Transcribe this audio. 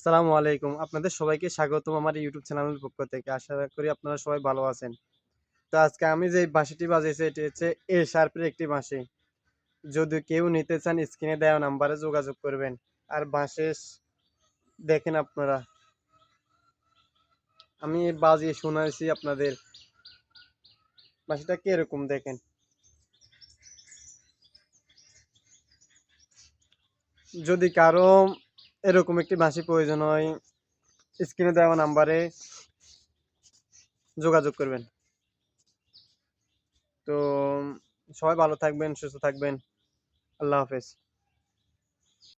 আসসালামু আলাইকুম। আপনাদের সবাইকে স্বাগতম আমার ইউটিউব চ্যানেলের পক্ষ থেকে। আশা করি আপনারা সবাই ভালো আছেন। তো আজকে আমি যে বাঁশিটি বাজিয়েছি, এটি হচ্ছে এ শার্পের একটি বাঁশি। যদি কেউ নিতে চান স্ক্রিনে দেওয়া নাম্বারে যোগাযোগ করবেন। আর বাঁশের দেখেন আপনারা। আমি বাজিয়ে শোনাইছি আপনাদের। বাঁশিটা কীরকম দেখেন? যদি কারও এরকম একটি বাঁশি প্রয়োজন হয়। স্ক্রিনে দেওয়া নাম্বারে যোগাযোগ করবেন। তো সবাই ভালো থাকবেন, সুস্থ থাকবেন। আল্লাহ হাফেজ।